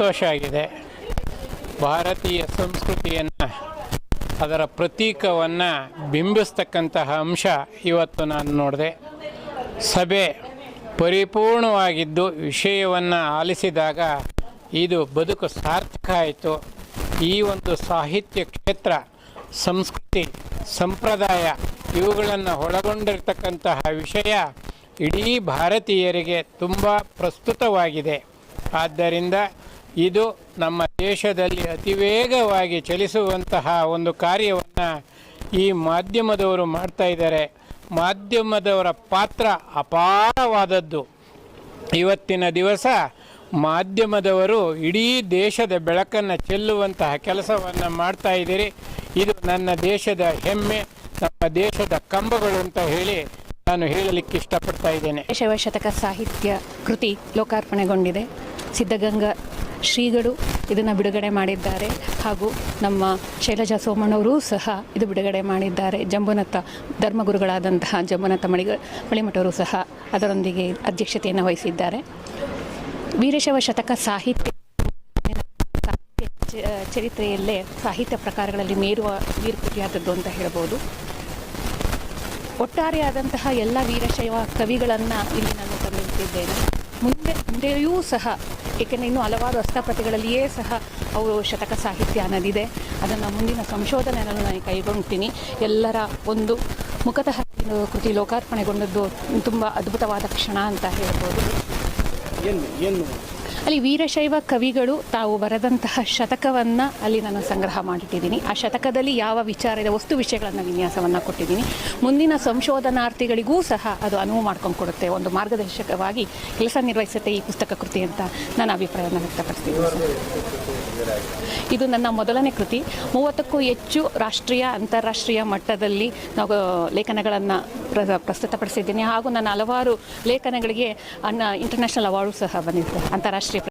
ಸಂತೋಷ ಆಗಿದೆ ಭಾರತೀಯ ಸಂಸ್ಕೃತಿಯನ್ನು, ಅದರ ಪ್ರತೀಕವನ್ನು ಬಿಂಬಿಸ್ತಕ್ಕಂತಹ ಅಂಶ ಇವತ್ತು ನಾನು ನೋಡಿದೆ. ಸಭೆ ಪರಿಪೂರ್ಣವಾಗಿದ್ದು ವಿಷಯವನ್ನು ಆಲಿಸಿದಾಗ ಇದು ಬದುಕು ಸಾರ್ಥಕ ಆಯಿತು. ಈ ಒಂದು ಸಾಹಿತ್ಯ ಕ್ಷೇತ್ರ, ಸಂಸ್ಕೃತಿ, ಸಂಪ್ರದಾಯ ಇವುಗಳನ್ನು ಒಳಗೊಂಡಿರ್ತಕ್ಕಂತಹ ವಿಷಯ ಇಡೀ ಭಾರತೀಯರಿಗೆ ತುಂಬ ಪ್ರಸ್ತುತವಾಗಿದೆ. ಆದ್ದರಿಂದ ಇದು ನಮ್ಮ ದೇಶದಲ್ಲಿ ಅತಿ ವೇಗವಾಗಿ ಚಲಿಸುವಂತಹ ಒಂದು ಕಾರ್ಯವನ್ನು ಈ ಮಾಧ್ಯಮದವರು ಮಾಡ್ತಾ ಇದ್ದಾರೆ. ಮಾಧ್ಯಮದವರ ಪಾತ್ರ ಅಪಾರವಾದದ್ದು. ಇವತ್ತಿನ ದಿವಸ ಮಾಧ್ಯಮದವರು ಇಡೀ ದೇಶದ ಬೆಳಕನ್ನು ಚೆಲ್ಲುವಂತಹ ಕೆಲಸವನ್ನು ಮಾಡ್ತಾ ಇದ್ದೀರಿ. ಇದು ನನ್ನ ದೇಶದ ಹೆಮ್ಮೆ, ನಮ್ಮ ದೇಶದ ಕಂಬಗಳು ಅಂತ ಹೇಳಿ ನಾನು ಹೇಳಲಿಕ್ಕೆ ಇಷ್ಟಪಡ್ತಾ ಇದ್ದೇನೆ. ಶೈವಶತಕ ಸಾಹಿತ್ಯ ಕೃತಿ ಲೋಕಾರ್ಪಣೆಗೊಂಡಿದೆ. ಸಿದ್ಧಗಂಗಾ ಶ್ರೀಗಳು ಇದನ್ನು ಬಿಡುಗಡೆ ಮಾಡಿದ್ದಾರೆ ಹಾಗೂ ನಮ್ಮ ಶೈಲಜಾ ಸೋಮಣ್ಣವರೂ ಸಹ ಇದು ಬಿಡುಗಡೆ ಮಾಡಿದ್ದಾರೆ. ಜಂಬುನತ್ತ ಧರ್ಮಗುರುಗಳಾದಂತಹ ಜಂಬುನತ್ತ ಮಳಿಗ ಮಳಿಮಠವರು ಸಹ ಅದರೊಂದಿಗೆ ಅಧ್ಯಕ್ಷತೆಯನ್ನು ವಹಿಸಿದ್ದಾರೆ. ವೀರಶೈವ ಶತಕ ಸಾಹಿತ್ಯ ಚರಿತ್ರೆಯಲ್ಲೇ ಸಾಹಿತ್ಯ ಪ್ರಕಾರಗಳಲ್ಲಿ ಮೇರುವ ವೀರಕೃತಿಯಾದದ್ದು ಅಂತ ಹೇಳ್ಬೋದು. ಒಟ್ಟಾರೆಯಾದಂತಹ ಎಲ್ಲ ವೀರಶೈವ ಕವಿಗಳನ್ನು ಇಲ್ಲಿ ನಾನು ತಂದಿಟ್ಟಿದ್ದೇನೆ. ಮುಂದೆ, ಮುಂದೆಯೂ ಸಹ ಏಕೆಂದರೆ ಇನ್ನೂ ಹಲವಾರು ಹಸ್ತಪ್ರತಿಗಳಲ್ಲಿಯೇ ಸಹ ಅವರು ಶತಕ ಸಾಹಿತ್ಯ ಅನ್ನೋದಿದೆ. ಅದನ್ನು ಮುಂದಿನ ಸಂಶೋಧನೆಯನ್ನು ನಾನು ಕೈಗೊಂಡ್ತೀನಿ ಎಲ್ಲರ ಒಂದು ಮುಖತಃ ಕೃತಿ ಲೋಕಾರ್ಪಣೆಗೊಂಡದ್ದು ತುಂಬ ಅದ್ಭುತವಾದ ಕ್ಷಣ ಅಂತ ಹೇಳ್ಬೋದು. ಏನು ಏನು? ಅಲ್ಲಿ ವೀರಶೈವ ಕವಿಗಳು ತಾವು ಬರೆದಂತಹ ಶತಕವನ್ನು ಅಲ್ಲಿ ನಾನು ಸಂಗ್ರಹ ಮಾಡಿಟ್ಟಿದ್ದೀನಿ. ಆ ಶತಕದಲ್ಲಿ ಯಾವ ವಿಚಾರದ ವಸ್ತು ವಿಷಯಗಳನ್ನು ವಿನ್ಯಾಸವನ್ನು ಕೊಟ್ಟಿದ್ದೀನಿ. ಮುಂದಿನ ಸಂಶೋಧನಾರ್ಥಿಗಳಿಗೂ ಸಹ ಅದು ಅನುವು ಮಾಡ್ಕೊಂಡು ಕೊಡುತ್ತೆ. ಒಂದು ಮಾರ್ಗದರ್ಶಕವಾಗಿ ಕೆಲಸ ನಿರ್ವಹಿಸುತ್ತೆ ಈ ಪುಸ್ತಕ ಕೃತಿ ಅಂತ ನಾನು ಅಭಿಪ್ರಾಯವನ್ನು ವ್ಯಕ್ತಪಡಿಸ್ತೀನಿ. ಇದು ನನ್ನ ಮೊದಲನೇ ಕೃತಿ. ಮೂವತ್ತಕ್ಕೂ ಹೆಚ್ಚು ರಾಷ್ಟ್ರೀಯ, ಅಂತಾರಾಷ್ಟ್ರೀಯ ಮಟ್ಟದಲ್ಲಿ ನಾವು ಲೇಖನಗಳನ್ನು ಪ್ರ, ಪ್ರಸ್ತುತಪಡಿಸಿದ್ದೀನಿ. ಹಾಗೂ ನನ್ನ ಹಲವಾರು ಲೇಖನಗಳಿಗೆ ಅನ್ನ ಇಂಟರ್ನ್ಯಾಷನಲ್ ಅವಾರ್ಡು ಸಹ ಬಂದಿದೆ. ಅಂತಾರಾಷ್ಟ್ರೀಯ